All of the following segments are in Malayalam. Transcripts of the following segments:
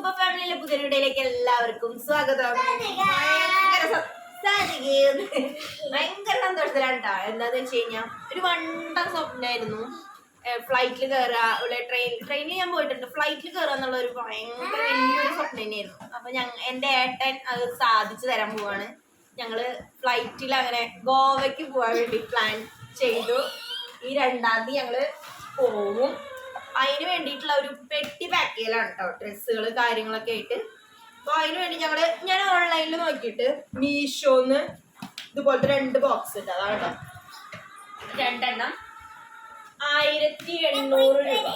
സൂപ്പർ ഫാമിലിയിലെ പുതിയ വീഡിയോയിലേക്ക് എല്ലാവർക്കും സ്വാഗതം. ഭയങ്കര സന്തോഷത്തിലാണ് കേട്ടോ എന്താന്ന് വെച്ച് കഴിഞ്ഞാൽ ഒരു വണ്ട സ്വപ്നമായിരുന്നു ഫ്ലൈറ്റിൽ കയറുക ഇവിടെ ട്രെയിൻ ട്രെയിനിൽ ഞാൻ പോയിട്ടുണ്ട്. ഫ്ലൈറ്റിൽ കയറുക എന്നുള്ള ഒരു ഭയങ്കര വലിയൊരു സ്വപ്നം തന്നെയായിരുന്നു അപ്പൊ ഞങ്ങ എന്റെ ഏട്ടൻ അത് സാധിച്ചു തരാൻ പോവാണ്. ഞങ്ങൾ ഫ്ലൈറ്റിൽ അങ്ങനെ ഗോവയ്ക്ക് പോകാൻ വേണ്ടി പ്ലാൻ ചെയ്തു. ഈ രണ്ടാം തീയതി ഞങ്ങൾ പോവും. അതിന് വേണ്ടിയിട്ടുള്ള ഒരു പെട്ടി പാക്ക് ചെയ്യലാണ് കേട്ടോ ഡ്രസ്സുകൾ കാര്യങ്ങളൊക്കെ ആയിട്ട്. അപ്പൊ അതിന് വേണ്ടി ഞങ്ങൾ ഞാൻ ഓൺലൈനിൽ നോക്കിയിട്ട് മീഷോന്ന് ഇതുപോലത്തെ രണ്ട് ബോക്സ് ഉണ്ട് അതാണ് കേട്ടോ രണ്ടെണ്ണം. ആയിരത്തി എണ്ണൂറ് രൂപ.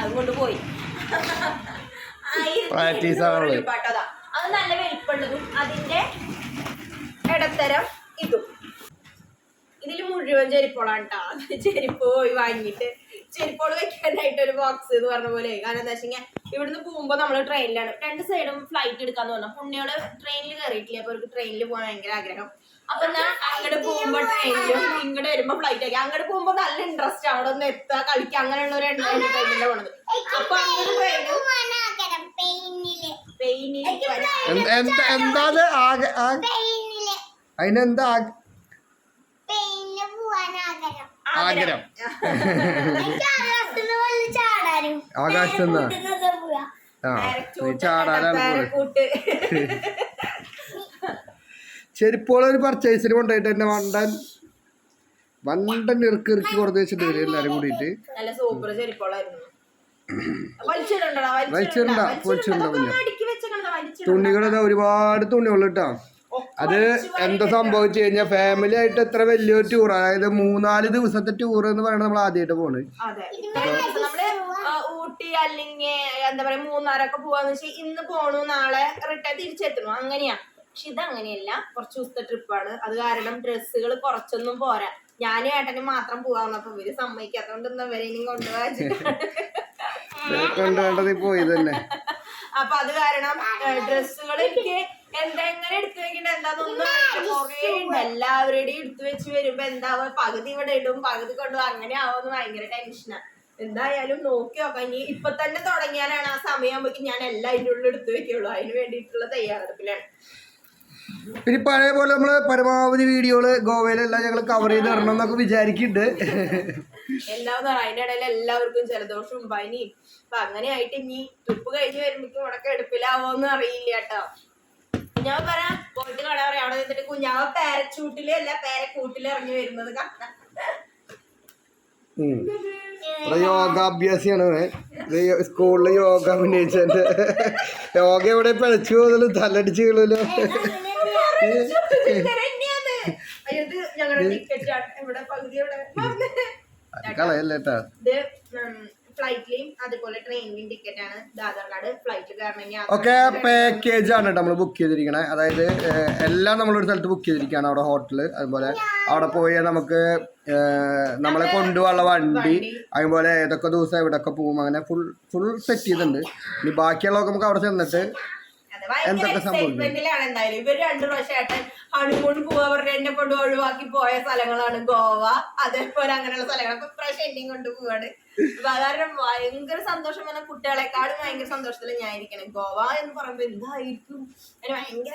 അതുകൊണ്ട് പോയി. ആയിരത്തി എണ്ണൂറ്. രൂപ കേട്ടോ അത്. നല്ല വലിപ്പമുള്ളതും അതിന്റെ ഇടത്തരം ഇതും. ഇതിൽ മുഴുവൻ ചെരിപ്പോളാണ് കേട്ടോ ചെരിപ്പ് പോയി വാങ്ങിയിട്ട് ചെരിപ്പോൾ വെക്കാനായിട്ട് ഒരു ബോക്സ് എന്ന് പറഞ്ഞ പോലെ. കാരണം എന്താ വെച്ചാൽ ഇവിടുന്ന് പോകുമ്പോൾ നമ്മൾ ട്രെയിനിലാണ് രണ്ട് സൈഡും ഫ്ലൈറ്റ് എടുക്കാന്ന് പറഞ്ഞു. പുണ്യോട് ട്രെയിനിൽ കയറിയിട്ടില്ല അപ്പൊ അവർക്ക് ട്രെയിനിൽ പോകാൻ ഭയങ്കര ആഗ്രഹം. അപ്പൊ എന്നാ അങ്ങോട്ട് പോകുമ്പോ ട്രെയിനിലും ഇങ്ങോട്ട് വരുമ്പോ ഫ്ലൈറ്റ് ആക്കി. അങ്ങോട്ട് പോകുമ്പോ നല്ല ഇൻട്രസ്റ്റ് അവിടെ ഒന്ന് എത്താ കളിക്കുക. അങ്ങനെയുള്ള ഒരു എന്റർടൈൻമെന്റ് പോണത്. അപ്പൊ അങ്ങനെ ട്രെയിനും പെയിനിൽ എന്ത്- അതിനെന്താ ആഗ്രഹം. ആകാശത്തുനിന്ന്. ആ നീ ചാടാനാണ് ഒരു പർച്ചേസിന് കൊണ്ടുപോയിട്ട് എന്നെ വണ്ടൻ വണ്ടൻ ഇറുക്കി ഇറുക്കി കൊടുത്ത് വെച്ചിട്ട് വരും എല്ലാരും കൂടിയിട്ട്. വലിച്ചിട്ടുണ്ടാ വലിച്ചിട്ടുണ്ടാ. അടുക്കി തുണികളൊക്കെ ഒരുപാട് തുണികൾ കേട്ടോ അത് എന്താ സംഭവിച്ചു കഴിഞ്ഞാൽ ഫാമിലി ആയിട്ട് എത്ര വലിയൊരു ടൂർ അതായത് മൂന്നാൽ ദിവസത്തെ ടൂർ എന്ന് പറയുന്നത് നമ്മൾ ആദ്യമായിട്ട് പോണ്. ഊട്ടി അല്ലെങ്കിൽ എന്താ പറയാ മൂന്നാറൊക്കെ പോവാന്ന് വെച്ചാൽ ഇന്ന് പോണു നാളെ റിട്ടേൺ തിരിച്ചെത്തണു അങ്ങനെയാ. പക്ഷെ ഇത് അങ്ങനെയല്ല. കുറച്ച് ദിവസത്തെ ട്രിപ്പാണ് അത് കാരണം ഡ്രസ്സുകൾ കുറച്ചൊന്നും പോരാ. ഞാനും ഏട്ടനും മാത്രം പോവാന്നപ്പോ ഇവർ സമ്മതിക്കാത്തോണ്ട് ഇവരെ ഇനി കൊണ്ടുപോകാൻ പോയി തന്നെ അപ്പൊ അത് കാരണം ഡ്രസ്സുകൾ എനിക്ക് എന്തെങ്ങനെ എടുത്തു വെക്കണ്ട? എന്താന്നൊന്നും എല്ലാവരുടെയും എടുത്തു വെച്ച് വരുമ്പോ എന്താവും പകുതി ഇവിടെ ഇടും പകുതി കൊണ്ടു അങ്ങനെ ആവുമെന്ന് ഭയങ്കര ടെൻഷനാ എന്തായാലും നോക്കി നോക്കാം. ഇനി ഇപ്പൊ തന്നെ തുടങ്ങിയാലാണ് ആ സമയമാകുമ്പോ ഞാൻ എല്ലാം അതിന്റെ ഉള്ളിൽ എടുത്തു വെക്കുള്ളൂ. അതിന് വേണ്ടിയിട്ടുള്ള തയ്യാറെടുപ്പിലാണ്. പിന്നെ പഴയ പോലെ നമ്മൾ പരമാവധി വീഡിയോകൾ ഗോവയിലെല്ലാം ഞങ്ങൾ കവർ ചെയ്ത് തരണം എന്നൊക്കെ വിചാരിക്കുന്നുണ്ട് എല്ലാം അതിന്റെ ഇടയിൽ എല്ലാവർക്കും ജലദോഷവും പനിയും. അപ്പൊ അങ്ങനെ ആയിട്ട് ഇനി ട്രിപ്പ് കഴിഞ്ഞ് വരുമ്പോഴേക്കും ഇവിടെ എടുപ്പിലാവോന്ന് അറിയില്ല കേട്ടോ. കുഞ്ഞാവ് പറ പോയിട്ട് കട പറയാം. അവിടെ നിന്നിട്ട് കുഞ്ഞാവ് പാരച്ചൂട്ടിൽ അല്ല പാരക്കൂട്ടിൽ ഇറങ്ങി വരുന്നത്. ഇവിടെ യോഗാഭ്യാസിയാണ് സ്കൂളിലെ യോഗ അഭിനയിച്ചതിന്റെ യോഗ എവിടെ പിഴച്ചു പോകുന്നല്ലോ തലടിച്ച് കളല്ലോ തന്നെയാണ് ഞങ്ങളുടെ ടിക്കറ്റ് ഫ്ലൈറ്റിലെയും അതുപോലെ ട്രെയിനിലെയും ആണ് ഇത് ആധാർ കാർഡ് ഫ്ലൈറ്റ് ഒക്കെ പാക്കേജ് ആണ് കേട്ടോ നമ്മൾ ബുക്ക് ചെയ്തിരിക്കണേ. അതായത് എല്ലാം നമ്മളൊരു സ്ഥലത്ത് ബുക്ക് ചെയ്തിരിക്കുകയാണ് അവിടെ ഹോട്ടൽ അതുപോലെ അവിടെ പോയി നമുക്ക് നമ്മളെ കൊണ്ടുപോകാനുള്ള വണ്ടി അതുപോലെ ഏതൊക്കെ ദിവസം എവിടെയൊക്കെ പോകും അങ്ങനെ ഫുൾ ഫുൾ സെറ്റ് ചെയ്തിട്ടുണ്ട്. ഇനി ബാക്കിയുള്ളതൊക്കെ നമുക്ക് അവിടെ ചെന്നിട്ട് എന്തൊക്കെ സംഭവിക്കും? ഹണിമൂൺ പോവാ പറഞ്ഞ എന്നെ കൊണ്ട് ഒഴിവാക്കി പോയ സ്ഥലങ്ങളാണ് ഗോവ. അതേപോലെ അങ്ങനെയുള്ള സ്ഥലങ്ങളൊക്കെ ഫ്രഷ് എന്നെയും കൊണ്ട് പോവാണ്. കാരണം ഭയങ്കര സന്തോഷം. വന്ന കുട്ടികളെക്കാളും ഭയങ്കര സന്തോഷത്തിൽ ഞാൻ ഇരിക്കണേ ഗോവ എന്ന് പറയുമ്പോ എന്തായിരിക്കും? ഭയങ്കര